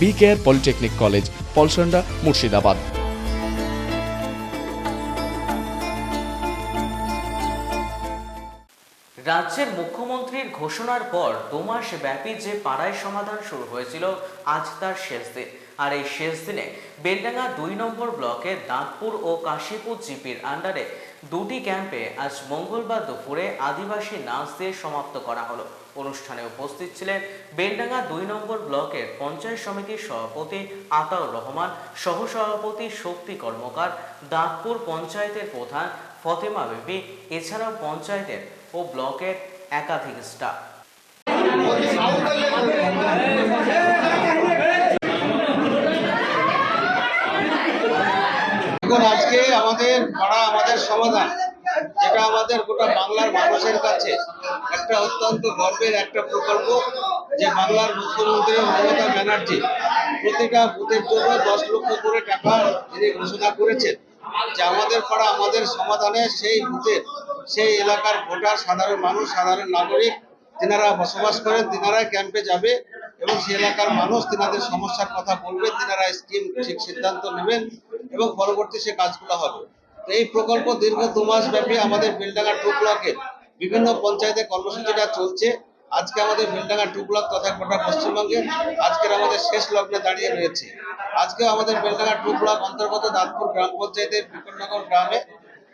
B Care Polytechnic College, Palsanda, Murshidabad. রাজ্যের মুখ্যমন্ত্রীর ঘোষণার পর দু মাস ব্যাপী যে পাড়ায় সমাধান শুরু হয়েছিল, আজ তার শেষ দিন। আর এই শেষ দিনে বেলডাঙ্গা দুই নম্বর ব্লকের দাঁতপুর ও কাশীপুর জিপির আন্ডারে দুটি ক্যাম্পে আজ মঙ্গলবার দুপুরে আদিবাসী নাচ দিয়ে সমাপ্ত করা হলো অনুষ্ঠানে উপস্থিত ছিলেন বেলডাঙ্গা দুই নম্বর ব্লকের পঞ্চায়েত সমিতির সভাপতি আতাউর রহমান সহসভাপতি শক্তি কর্মকার দাঁতপুর পঞ্চায়েতের প্রধান ফতেমা বিবি এছাড়াও পঞ্চায়েতের ও ব্লকের একাধিক স্টাফ এখন আজকে আমাদের পাড়া, আমাদের সমাধান, যেটা আমাদের গোটা বাংলার মানুষের কাছে একটা অত্যন্ত গর্বের একটা প্রকল্প, যে বাংলার মুখ্যমন্ত্রী মমতা ব্যানার্জি প্রতিটা বুথের জন্য দশ লক্ষ করে টাকা তিনি ঘোষণা করেছেন যে আমাদের পাড়া, আমাদের সমাধানে সেই বুথের সেই এলাকার ভোটার, সাধারণ মানুষ, সাধারণ নাগরিক, তেনারা বসবাস করেন, তেনারা ক্যাম্পে যাবে এবং সেই এলাকার মানুষ তেনাদের সমস্যার কথা বলবেন তেনারা স্কিম ঠিক সিদ্ধান্ত নেবেন। এবং পরবর্তী সে কাজগুলো হবে। এই প্রকল্প দীর্ঘ দু মাস ব্যাপী আমাদের বেলডাঙ্গা টু ব্লকের বিভিন্ন পঞ্চায়েতে কর্মসূচিটা চলছে। আজকে আমাদের বেলডাঙ্গা টু ব্লক তথা গোটা পশ্চিমবঙ্গে আজকের আমাদের শেষ লগ্নে দাঁড়িয়ে রয়েছে। আজকে আমাদের বেলডাঙ্গা টু ব্লক অন্তর্গত দাঁতপুর গ্রাম পঞ্চায়েতের বিকটনগর গ্রামে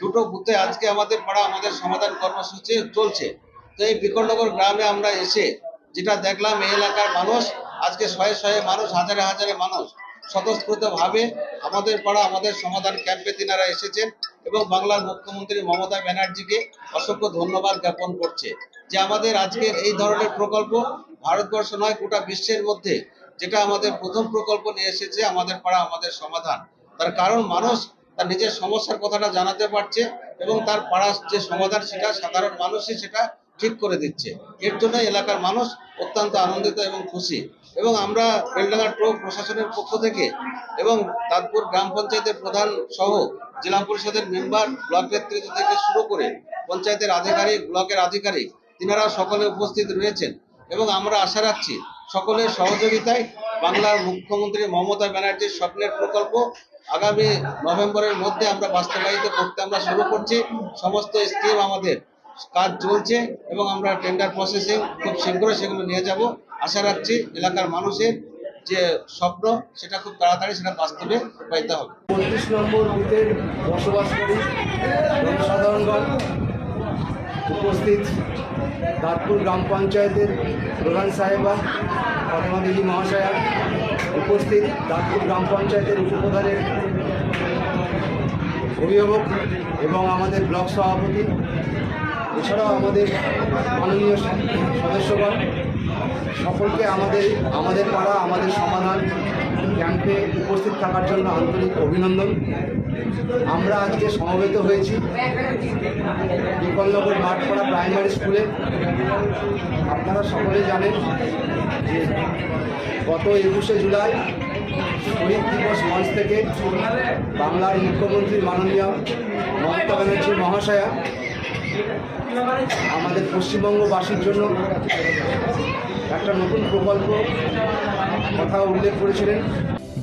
দুটো বুথে আজকে আমাদের পাড়া আমাদের সমাধান কর্মসূচি চলছে। তো এই বিকটনগর গ্রামে আমরা এসে যেটা দেখলাম, এই এলাকার মানুষ, আজকে শয়ে শয়ে মানুষ, হাজারে হাজারে মানুষ স্বতঃস্ফূর্ত ভাবে আমাদের পাড়া, আমাদের সমাধান ক্যাম্পে তিনারা এসেছেন এবং বাংলার মুখ্যমন্ত্রী মমতা ব্যানার্জিকে অসংখ্য ধন্যবাদ জ্ঞাপন করছে যে আমাদের আজকের এই ধরনের প্রকল্প ভারতবর্ষ নয়, গোটা বিশ্বের মধ্যে যেটা আমাদের প্রথম প্রকল্প নিয়ে এসেছে, আমাদের পাড়া, আমাদের সমাধান। তার কারণ মানুষ তার নিজের সমস্যার কথাটা জানাতে পারছে এবং তার পাড়ার যে সমাধান সেটা সাধারণ মানুষই সেটা ঠিক করে দিচ্ছে। এর জন্য এলাকার মানুষ অত্যন্ত আনন্দিত এবং খুশি। এবং আমরা বেলডাঙ্গা টো প্রশাসনের পক্ষ থেকে এবং তাজপুর গ্রাম পঞ্চায়েতের প্রধান সহ জেলা পরিষদের মেম্বার, ব্লক নেতৃত্ব থেকে শুরু করে পঞ্চায়েতের আধিকারিক, ব্লকের আধিকারিক, তিনারা সকলে উপস্থিত রয়েছেন এবং আমরা আশা রাখছি সকলের সহযোগিতায় বাংলার মুখ্যমন্ত্রী মমতা ব্যানার্জির স্বপ্নের প্রকল্প আগামী নভেম্বরের মধ্যে আমরা বাস্তবায়িত করতে আমরা শুরু করছি। সমস্ত স্কিম আমাদের কাজ চলছে এবং আমরা টেন্ডার প্রসেসে খুব শীঘ্রই সেগুলো নিয়ে যাব। আশা রাখছি এলাকার মানুষের যে স্বপ্ন, সেটা খুব তাড়াতাড়ি সেটা বাস্তবে পাইতে হবে। বত্রিশ নম্বর বুথে বসবাস করি জনসাধারণগণ উপস্থিত। দাঁতপুর গ্রাম পঞ্চায়েতের প্রধান সাহেবা, ফতেমা দেবী মহাশয়া উপস্থিত। দাঁতপুর গ্রাম পঞ্চায়েতের উপপ্রধানের অভিভাবক এবং আমাদের ব্লক সভাপতি এছাড়াও আমাদের মাননীয় সদস্যগণ, সকলকে আমাদের আমাদের পাড়া, আমাদের সমাধান ক্যাম্পে উপস্থিত থাকার জন্য আন্তরিক অভিনন্দন। আমরা আজকে সমবেত হয়েছি বিকলনগর মাঠপাড়া প্রাইমারি স্কুলে। আপনারা সকলে জানেন যে গত একুশে জুলাই শহীদ দিবস মঞ্চ থেকে বাংলার মুখ্যমন্ত্রী মাননীয় মমতা ব্যানার্জি মহাশয়া আমাদের পশ্চিমবঙ্গবাসীর জন্য একটা নতুন প্রকল্প কথা উল্লেখ করেছিলেন।